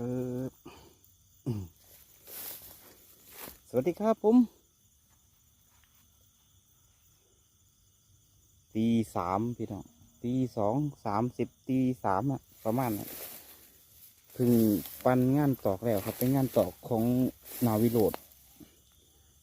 ครับสวัสดีครับผมตีสามพี่น้องตีสองสามสิบตีสามอะประมาณนั้นเพึ่งปันงานตอกแล้วครับ เป็นงานตอกของนาวิโรด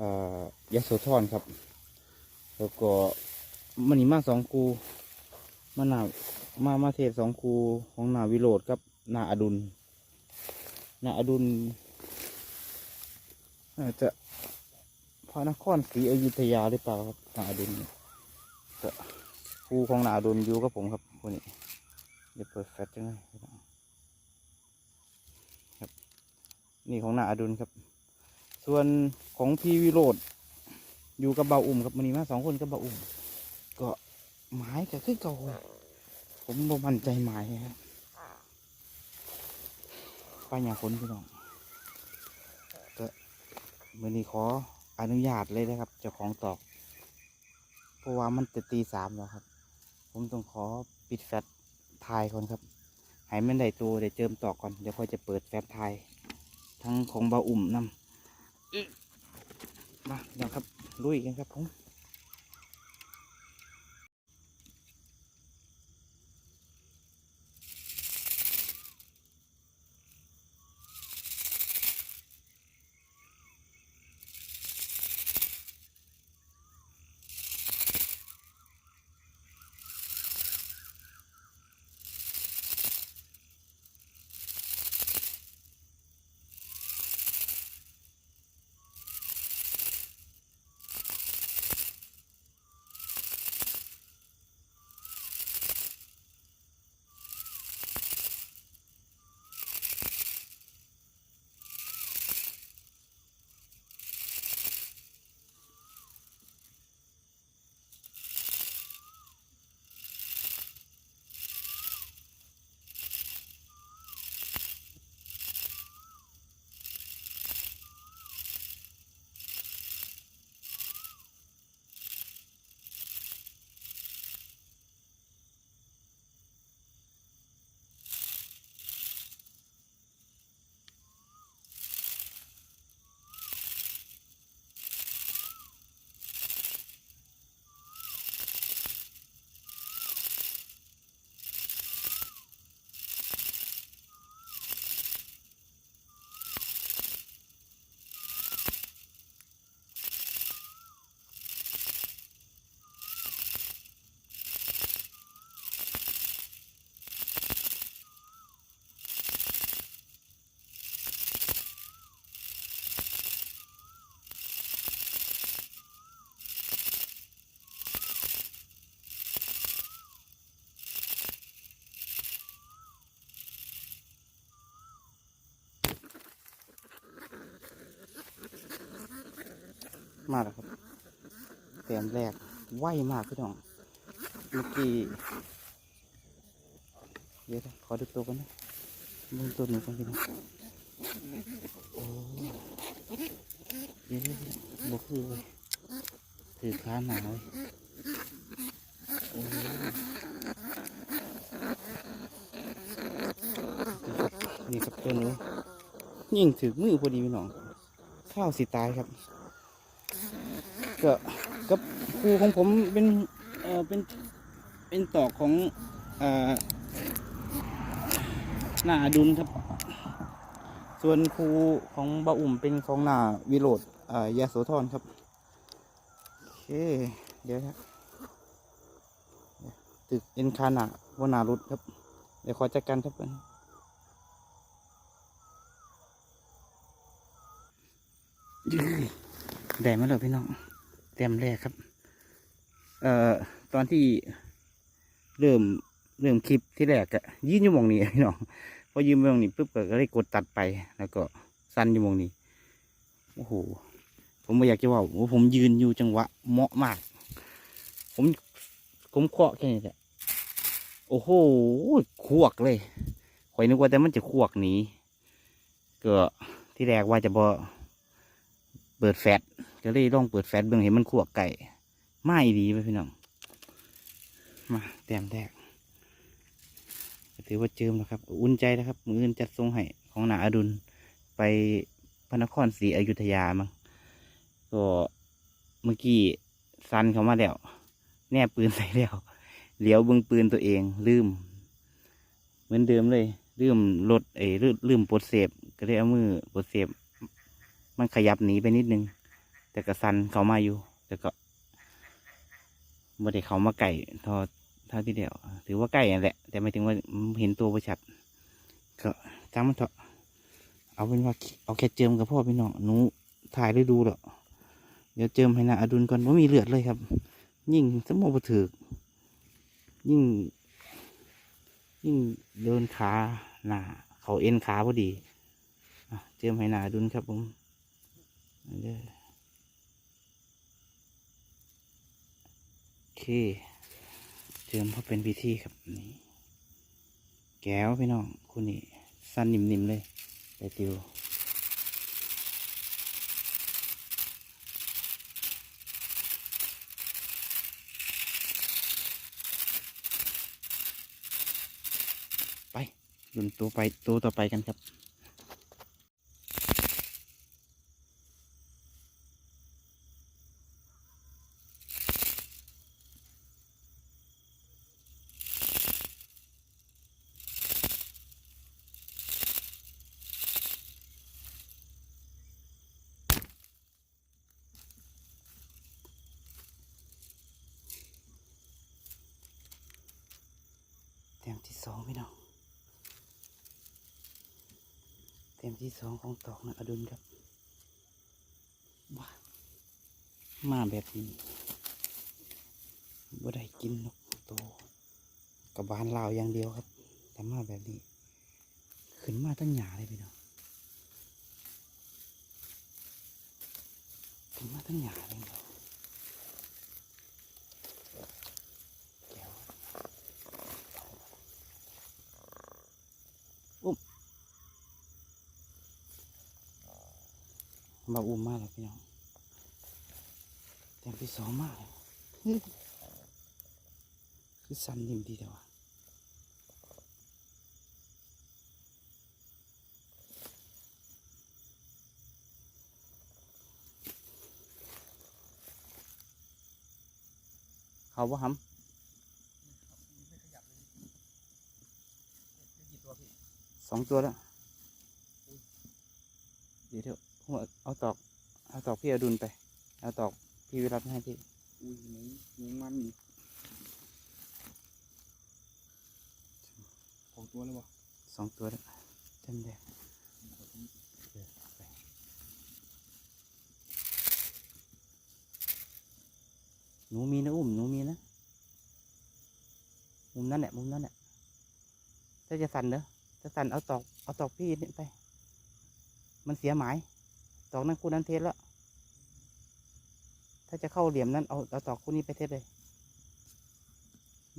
อ่อยโสธรครับ แล้วก็มันนี่มาสองคูมานามามาเทศสองคูของนาวิโรดกับนาอดุล นาอดุลน่าจะพระนครศรีอยุธยาหรือเปล่าครับนาอดุลเนี่ยก็ครูของนาอดุลอยู่กับผมครับคนนี้เดี๋ยวเปิดแฟลชจังเลยครับ นี่ของนาอดุลครับ ส่วนของพี่วิโรธอยู่กับเบาอุ่มครับมันนี้มาสองคนกับเบาอุ่มก็หมายก็คือเก่าผมบ่มั่นใจหมายครับ ป้ายยาคนพี่น้องก็มือนี้ขออนุญาตเลยนะครับเจ้าของตอก เพราะว่ามันจะตีสามแล้วครับ ผมต้องขอปิดแฟลชทายก่อนครับให้มันได้ตัวได้เจิมตอกก่อนเดี๋ยวค่อยจะเปิดแฟลชทาย ทั้งของเบาอุ่มนำอึ๊ะมาเดี๋ยวครับลุยกันครับผม มาแล้วครับเต็มแรกไวมากพี่น้องเมื่อกี้เดี๋ยวขอดูตัวกันนะมึงตัวหนึ่งกันพี่น้องโอ้เดี๋ยวๆบกคือเลยถือขาหนาวเลยโอ้นี่ครับตัวหนูยิ่งถือมือพอดีพี่น้องข้าวสิตายครับ ก็กับครูของผมเป็นเออเป็นเป็นตอกของอหน้าดุลครับ ส่วนครูของบาอุ่มเป็นของหน้าวิโรดอ่อยาโสธรครับโอเคเดี๋ยวครับตึกเอ็นคานะวนารุดครับ เดี๋ยวขอจัดการครับได้มาเลยพี่น้อง ต็มแรกครับ เอ่อตอนที่เริ่มเริ่มคลิปที่แรกอะยืนอยู่มองนี้พี่น้องพอยืนอยู่มองนี้ปุ๊บก็เลยกดตัดไปแล้วก็สั้นอยู่มองนี้โอ้โหผมไม่อยากจะว่าว่าผมยืนอยู่จังหวะเหมาะมาก ผมผมเคาะแค่นี้แหละโอ้โหขวกเลยข่อยนึกว่าแต่มันจะขวกหนีก็ที่แรกว่าจะบอ เปิดแฟลชก็เลยลองเปิดแฟลชเบิ่งเห็นมันขวกไก่ไม่ดีไปพี่น้องมาแต้มแรกถือว่าเจิมแล้วครับ อุ่นใจแล้วครับ มืออื่นจัดทรงให้ของหนาอดุลไปพระนครศรีอยุธยามั้งก็เมื่อกี้ซันเขามาแล้วแน่ปืนใส่แล้วเหลียวเบึงปืนตัวเอง ลืม เหมือนเดิมเลย ลืมรถเอ้ลืมลืมปลดเสพก็เลยเอามือปลดเสพ มันขยับหนีไปนิดนึง แต่ก็ซันเขามาอยู่ แต่ก็ไม่ได้เขามาไก่ทอเท่าที่เดียว ถือว่าใกล้นั่นแหละ แต่ไม่ถึงว่าเห็นตัวประชัด ก็จำมันเถอะเอาเป็นว่าเอาแค่เจิมกับพ่อพี่น้องหนูถ่ายได้ดูหรอกเดี๋ยวเจิมให้นาอดุลก่อนว่ามีเลือดเลยครับ ยิ่งสมองประถือยิ่ง ยิ่งเดินขาหนาเขาเอ็นขาพอดีเจิมให้นาอดุลครับผม เอาเด้อโอเคเจิมเพราะเป็นพิธีครับนี่แก้วพี่น้องคุณนี่สั้นนิ่มๆเลยแต่ติวไปรุ่นตัวไปตัวต่อไปกันครับ เต็มที่สองพี่น้องเต็มที่สองของตอกนะอดุลครับว้ามาแบบนี้บ่ได้กินนกโตกับบานลาวอย่างเดียวครับ แต่มาแบบนี้ ขึ้นมาตั้งหยาเลยพี่น้องขึ้นมาตั้งหยาเลยเนาะแก้ว มาอุ้มมากเลยพี่น้องแต้มที่สองมากเลยคือสันนิ่มดีแต่ว่าเขาบ่หำสองตัวแล้ว เดี๋ยว เถอะผมเอาตอก เอาตอกพี่อดุลไป เอาตอกพี่วิรัตให้พี่ อุ้ยหมูหมูมันอีกสองตัวเลยวะสองตัวแล้วจำได้เออไปหนูมีนะอุ้มหนูมีนะ มุมนั้นแหละมุมนั้นแหละถ้าจะสั่นเนอะจะสั่นเอาตอก เอาตอกพี่นี่ไป มันเสียหมาย ตอกนั้นคู่นั้นเทสแล้ว ถ้าจะเข้าเหลี่ยมนั้นเอาเอาตอกคู่นี้ไปเทสเลย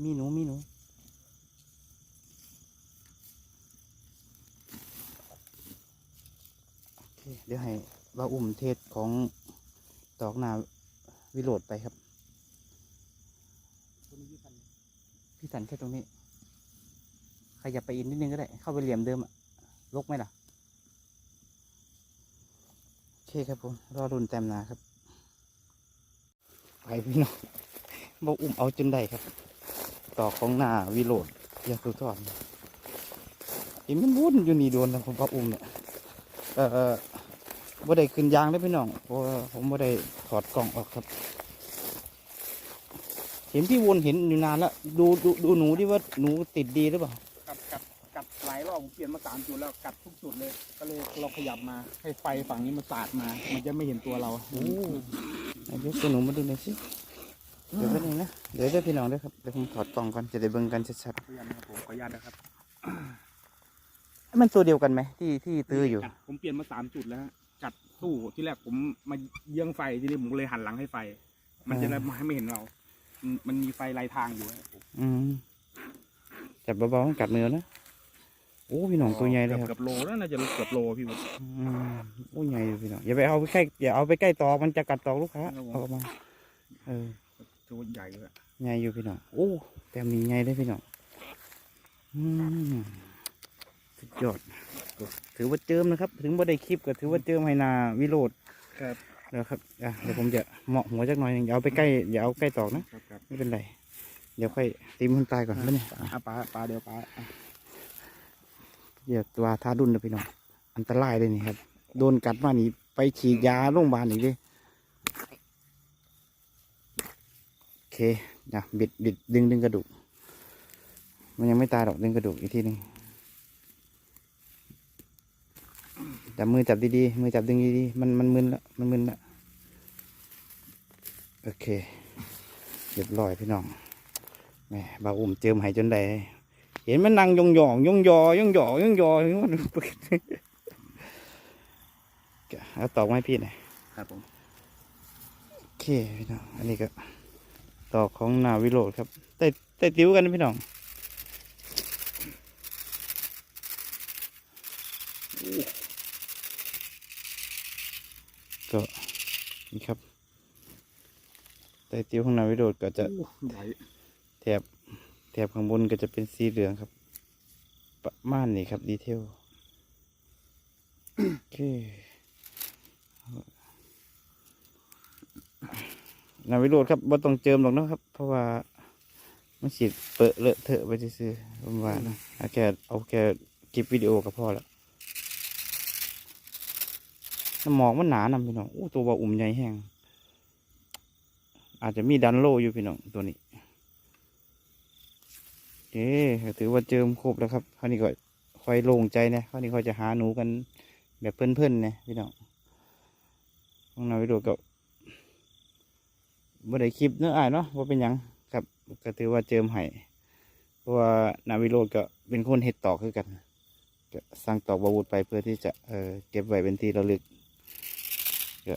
มีหนูมีหนูโอเคเดี๋ยวให้เราอุ้มเทศของตอกนาวิโรดไปครับพี่สันแค่ตรงนี้ ขยับไปอีกนิดนึงก็ได้ เข้าไปเหลี่ยมเดิมอะลกไหมล่ะโอ เคครับผม รอรุนแต้มนาครับ ไปพี่น้องบอกอุ้มเอาจนได้ครับ ต่อของนาวิโรดอยาสุทอนเห็นมันวุ่นอยู่นี่โดนแล้วผมก็อุ้มเนี่ยเออเอบ่ได้ขึ้นยางได้พี่น้องเพราะผมบ่ได้ถอดกล่องออกครับ เห็นพี่วนเห็นอยู่นานแล้วดูดูดูหนูดิว่าหนูติดดีหรือเปล่า ลายรอบผมเปลี่ยนมาสามจุดแล้วกัดทุกจุดเลย ก็เลยเราขยับมาให้ไฟฝั่งนี้มันสาดมา มันจะไม่เห็นตัวเราโอ้เอายกตัวหนูมาดูหน่อยสิ เดี๋ยวแป๊บนึงนะ เดี๋ยวเดี๋ยวพี่น้องด้วยครับ เดี๋ยวผมถอดกล่องก่อนจะได้เบิ่งกันชัดขออนุญาตนะครับผมขออนุญาตนะครับๆมันตัวเดียวกันไหมที่ที่ตื้ออยู่ กัดผมเปลี่ยนมาสามจุดแล้วฮะกัดตู้ที่แรกผมมาเยื้องไฟทีนี้ผมก็เลยหันหลังให้ไฟ มันจะได้ไม่เห็นเรา มันมันมีไฟลายทางอยู่ฮะ อืมจับเบาๆกัดมือนะ โอ้พี่น้องตัวใหญ่เลยคเกืรัอบบเกือบโลแล้วน่าจะเกือบโลพี่วุฒิอืมโอ้ใหญ่เลยพี่น้องอย่าไปเอาไปใกล้อย่าเอาไปใกล้ตอกมันจะกัดตอกลูกค้าครับผมเอาออกมาเออตัวใหญ่เลยอะใหญ่อยู่พี่น้องโอ้แต่มีใหญ่เลยพี่น้องอืมสุดยอดก็ถือว่าเจิมนะครับ ถึงว่าได้คลิปก็ถือว่าเจิมให้นาวิโรดครับแล้วครับอะเดี๋ยวผมจะเหมาะหัวจักหน่อยหนึงอย่าเอาไปใกล้อย่าเอาใกล้ตอกนะครับครับไม่เป็นไรเดี๋ยวค่อยตีมันตายก่อนแล้วเนี่ยอะปลาปลาเดี๋ยวปลาอะ เดี๋ยวตัวทาดุนนะพี่น้องอันตรายเลยนี่ครับ โดนกัดมานี่ไปฉีดยาโรงพยาบาลอีกเลยโอเคนะบิดบิดดึงดึงกระดูก มันยังไม่ตายหรอกดึงกระดูกอีกทีนึ่งจับมือจับดีๆมือจับดึงดีๆมันมันมึนละมันมึนละโอเคเรียบร้อยพี่น้องแม่บาอุ่มเจิมหายจนได้ เห็นมันนั่งยองยองยองยอยองยอยองยอยองมันเอาตอกไมาให้พี่หน่อยครับผมโอเคพี่น้องอันนี้ก็ตอกของนาวิโรดครับใต้ใต้ติ้วกันนะพี่น้องก็นี่ครับใต้ติ้วของนาวิโรดก็จะอู้ใหญ่แถบ แถบข้างบนก็จะเป็นสีเหลืองครับ ประมาณนี้ครับดีเทลโอเคนาวิโรดครับบ่ต้องเจิมหรอกนะครับ เพราะว่ามันสิเปิดเลอะเทอะไปซื่อๆผมว่านะเอาแค่เอาแค่คลิปวิดีโอก็พอแล้วน้ำหมอกมันหนานำพี่น้องอู้ตัวว่าอุ่มใหญ่แห้งอาจจะมีดันโลอยู่พี่น้องตัวนี้ เอ๊ถือว่าเจิมครบแล้วครับคราวนี้ก็ค่อยโล่งใจนะคราวนี้ค่อยจะหาหนูกันแบบเพื่อนๆนะพี่น้องห้องนาวิโดก็บ่ได้คลิปเนื้ออ่ายเนาะว่าเป็นยังครับก็ถือว่าเจิมให้เพราะว่านาวิโรดก็เป็นคนเห็ดตอกคือกันก็สร้างตอกบาวุธไปเพื่อที่จะเออเก็บไว้เป็นที่ระลึกก็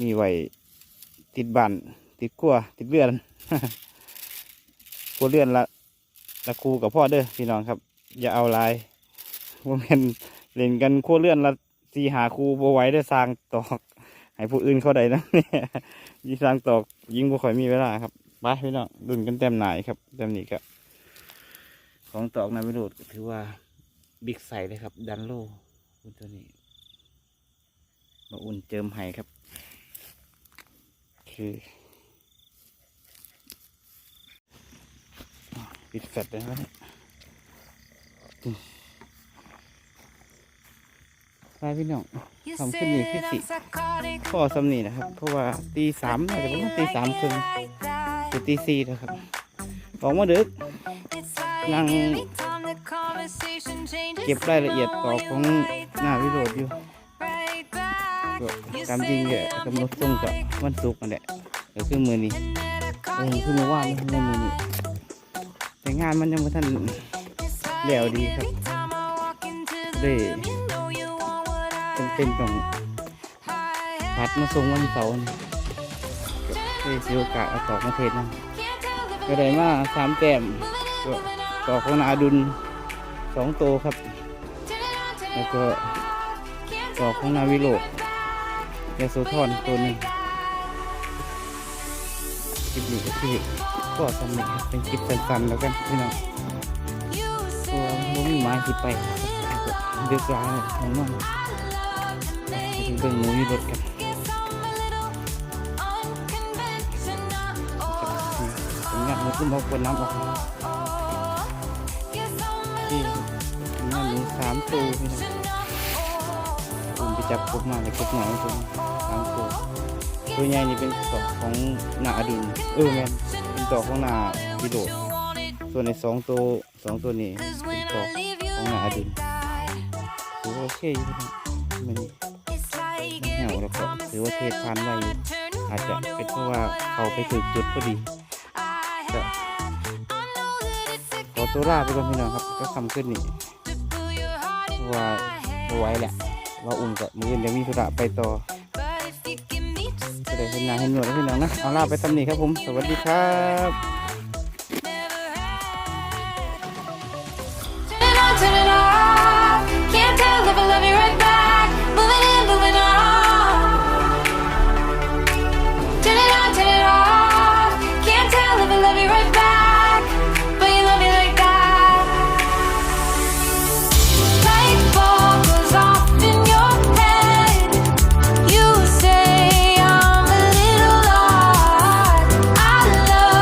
มีไว้ติดบ้านติดขั้วติดเรือน ครัวเรือนละละครูกับพ่อเด้อพี่น้องครับ อย่าเอาลายว่าเป็นเล่นกันครัวเรือนละสีหาครูบไหว้ได้อสร้างตอกให้ผู้อื่นเขาได้นะเนี่ยยิ่งสร้างตอกยิ่งบ่ค่อยมีเวลาครับไปพี่น้องดุนกันเต็มหนายครับเต็มนี้ก็ของตอกนายวิโรดถือว่าบิ๊กใสเลยครับ ดันโลคุณตัวนี้มาอุ่นเจิมไห้ครับคือ ปิดแฟลชเลยนะเนี่ยไปพี่น้องทำขึ้นนี่ขึ้นสิพ่อสำนีนะครับ เพราะว่าตีสามน่าจะประมาณตีสามครึ่งหรือตีสี่นะครับออกมาดึกนั่งเก็บรายละเอียดต่อของหน้าวิโรดอยู่ก็ตามจริงเนี่ยกำหนดส่งกับวันศุกร์นั่นแหละก็คือมือนี้เออคือเมื่อวานนี่ในมือนี้ แต่งานมันยังไม่ทันแล้วดีครับได้จำเป็นต้องพัดมาส่งวันเสาร์นี่ก็ได้เสียโอกาสเอาตอกมาเทศนะก็ได้มาสามแต้มก็ตอกของนาดุลสองโตวครับ แล้วก็ตอกของนาวิโรจน์ยาโซทอนตัวหนึ่งคลิปนี้ก็คือ ก็สำเร็จเป็นคลิปสั้นๆแล้วกันพี่น้องตัวมันมีไม้ที่ไปเดือดร้อนของมันไปถึงเบิ่งหนูยู่รถกันผมอยากหนูขึ้นมาคนน้ำออกที่งานหนูสามตัวพี่น้องผมไปจับกมาเลยกบหน่อยตัวสามตัวตัวใหญ่นี่เป็นตอกของนาอดุลเออแมน ตอกของหน้าพิโดดส่วนในสองตัวสองตัวนี้เป็นตอกของหน้าอดุลถือว่าโอเคอยู่พี่น้องมันเหี่ยวแล้วก็ถือว่าเทศทานไว้อยู่อาจจะเป็นเพราะว่าเขาไปถึงจุดพอดีก็ขอตัวลาไปก่อนพี่น้องครับ ก็คำขึ้นนี่เพราะว่าไว้แหละว่าอุ่มกับมืออื่นยังมีธุระไปต่อ เดี๋ยเห็นหน้าเห็นหนวดแล้วพี่น้องนะเอาลาไปตำหนิครับผม สวัสดีครับ